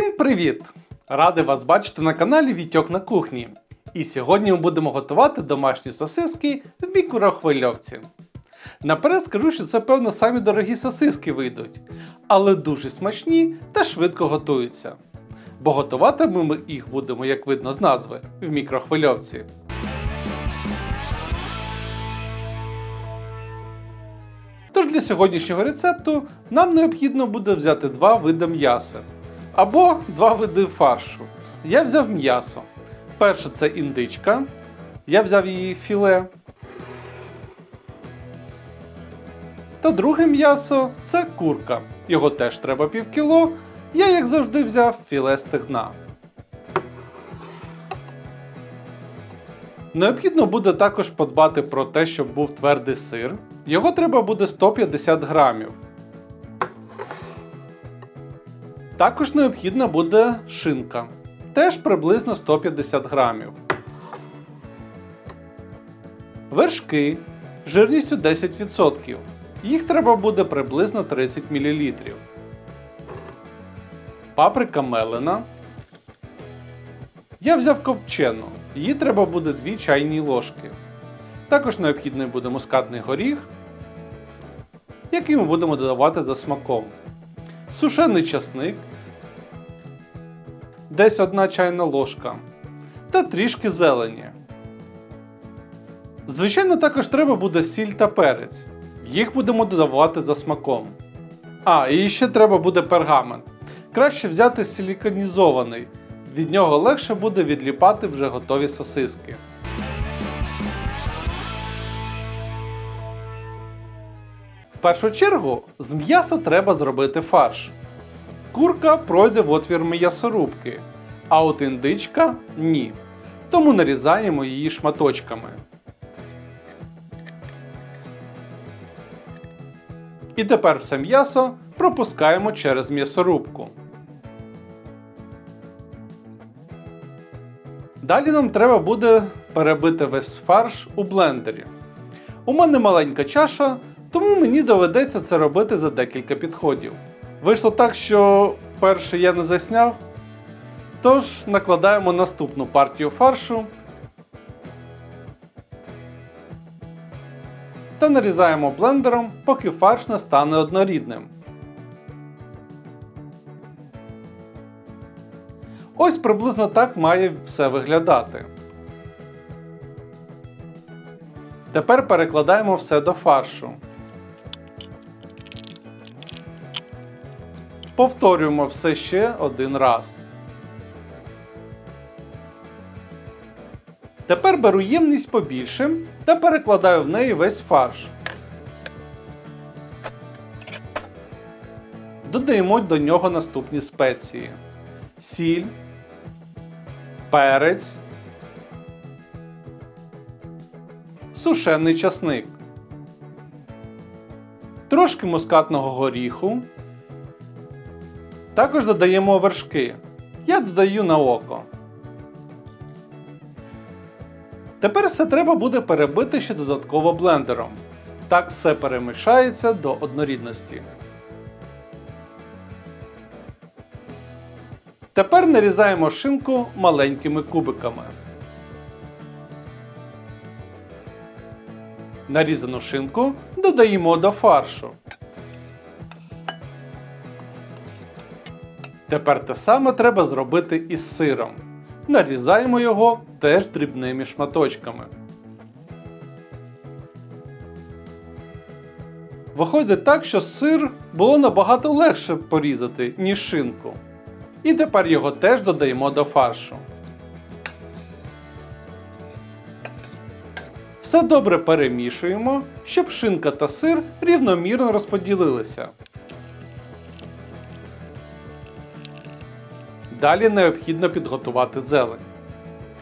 Всім привіт! Радий вас бачити на каналі Вітьок на кухні. І сьогодні ми будемо готувати домашні сосиски в мікрохвильовці. Наперед скажу, що це певно самі дорогі сосиски вийдуть, але дуже смачні та швидко готуються. Бо готувати ми їх будемо, як видно з назви, в мікрохвильовці. Тож для сьогоднішнього рецепту нам необхідно буде взяти два види м'яса або два види фаршу. Я взяв м'ясо. Перше це індичка. Я взяв її філе. Та друге м'ясо це курка. Його теж треба пів кіло. Я, як завжди, взяв філе стегна. Необхідно буде також подбати про те, щоб був твердий сир. Його треба буде 150 грамів. Також необхідна буде шинка. Теж приблизно 150 грамів. Вершки жирністю 10%. Їх треба буде приблизно 30 мл. Паприка мелена. Я взяв ковчену. Її треба буде 2 чайні ложки. Також необхідний буде мускатний горіх, який ми будемо додавати за смаком. Сушений часник, десь 1 чайна ложка та трішки зелені. Звичайно, також треба буде сіль та перець. Їх будемо додавати за смаком. А, і ще треба буде пергамент. Краще взяти силіконізований. Від нього легше буде відліпати вже готові сосиски. В першу чергу з м'яса треба зробити фарш. Курка пройде в отвір м'ясорубки, а от індичка ні. Тому нарізаємо її шматочками. І тепер все м'ясо пропускаємо через м'ясорубку. Далі нам треба буде перебити весь фарш у блендері. У мене маленька чаша, тому мені доведеться це робити за декілька підходів. Вийшло так, що перший я не засняв. Тож накладаємо наступну партію фаршу та нарізаємо блендером, поки фарш не стане однорідним. Ось приблизно так має все виглядати. Тепер перекладаємо все до фаршу. Повторюємо все ще один раз. Тепер беру ємність побільше та перекладаю в неї весь фарш. Додаємо до нього наступні спеції: сіль, перець, сушений часник, трошки мускатного горіху. Також додаємо вершки. Я додаю на око. Тепер все треба буде перебити ще додатково блендером. Так все перемішається до однорідності. Тепер нарізаємо шинку маленькими кубиками. Нарізану шинку додаємо до фаршу. Тепер те саме треба зробити із сиром. Нарізаємо його теж дрібними шматочками. Виходить так, що сир було набагато легше порізати, ніж шинку. І тепер його теж додаємо до фаршу. Все добре перемішуємо, щоб шинка та сир рівномірно розподілилися. Далі необхідно підготувати зелень.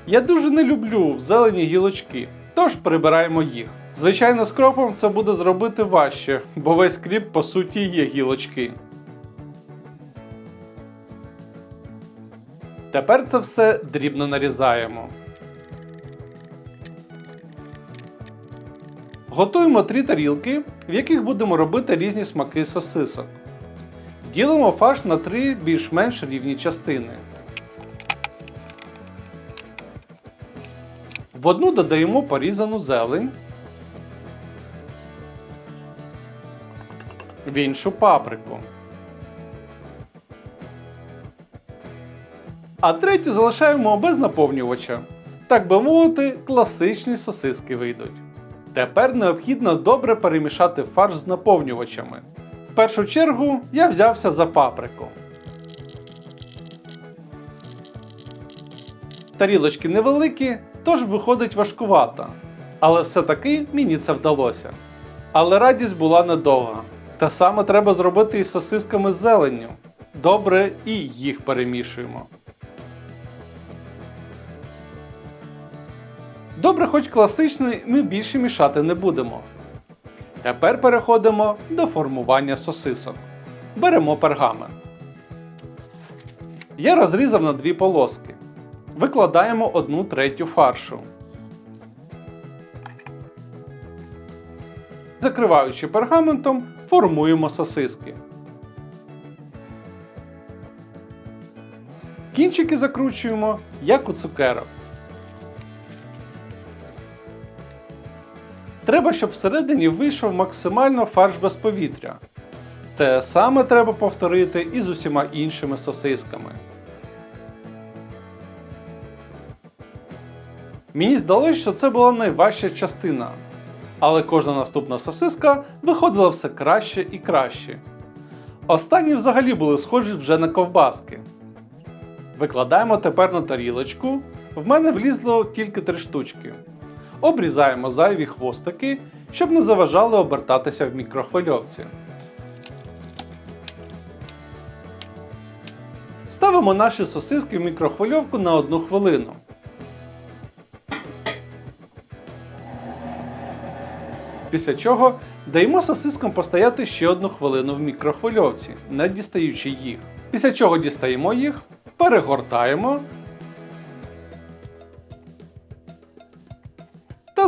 Я дуже не люблю зелені гілочки, тож прибираємо їх. Звичайно, з кропом це буде зробити важче, бо весь кріп по суті є гілочки. Тепер це все дрібно нарізаємо. Готуємо три тарілки, в яких будемо робити різні смаки сосисок. Ділимо фарш на три більш-менш рівні частини. В одну додаємо порізану зелень, в іншу паприку. А третю залишаємо без наповнювача. Так би мовити, класичні сосиски вийдуть. Тепер необхідно добре перемішати фарш з наповнювачами. Першу чергу я взявся за паприку. Тарілочки невеликі, тож виходить важкувато. Але все-таки мені це вдалося. Але радість була недовга. Те саме треба зробити із сосисками з зеленню. Добре і їх перемішуємо. Добре, хоч класичний, ми більше мішати не будемо. Тепер переходимо до формування сосисок. Беремо пергамент. Я розрізав на дві полоски. Викладаємо одну третю фаршу. Закриваючи пергаментом, формуємо сосиски. Кінчики закручуємо, як у цукерок. Треба, щоб всередині вийшов максимально фарш без повітря. Те саме треба повторити і з усіма іншими сосисками. Мені здалося, що це була найважча частина, але кожна наступна сосиска виходила все краще і краще. Останні взагалі були схожі вже на ковбаски. Викладаємо тепер на тарілочку. В мене влізло тільки три штучки. Обрізаємо зайві хвостики, щоб не заважали обертатися в мікрохвильовці. Ставимо наші сосиски в мікрохвильовку на 1 хвилину. Після чого даємо сосискам постояти ще одну хвилину в мікрохвильовці, не дістаючи їх. Після чого дістаємо їх, перегортаємо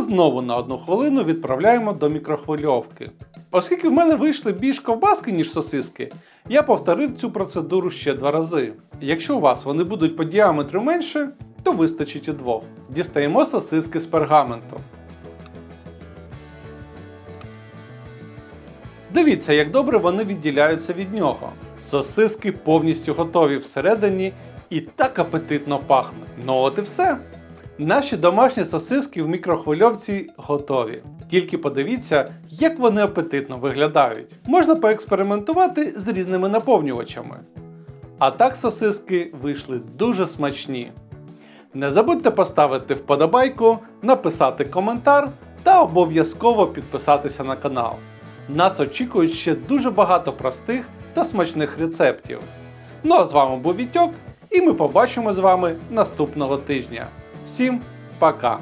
знову на одну хвилину відправляємо до мікрохвильовки. Оскільки в мене вийшли більш ковбаски, ніж сосиски, я повторив цю процедуру ще два рази. Якщо у вас вони будуть по діаметру менше, то вистачить і двох. Дістаємо сосиски з пергаменту. Дивіться, як добре вони відділяються від нього. Сосиски повністю готові всередині і так апетитно пахнуть. Ну от і все. Наші домашні сосиски в мікрохвильовці готові. Тільки подивіться, як вони апетитно виглядають. Можна поекспериментувати з різними наповнювачами. А так сосиски вийшли дуже смачні. Не забудьте поставити вподобайку, написати коментар та обов'язково підписатися на канал. Нас очікують ще дуже багато простих та смачних рецептів. Ну а з вами був Вітьок, і ми побачимо з вами наступного тижня. Всім пока!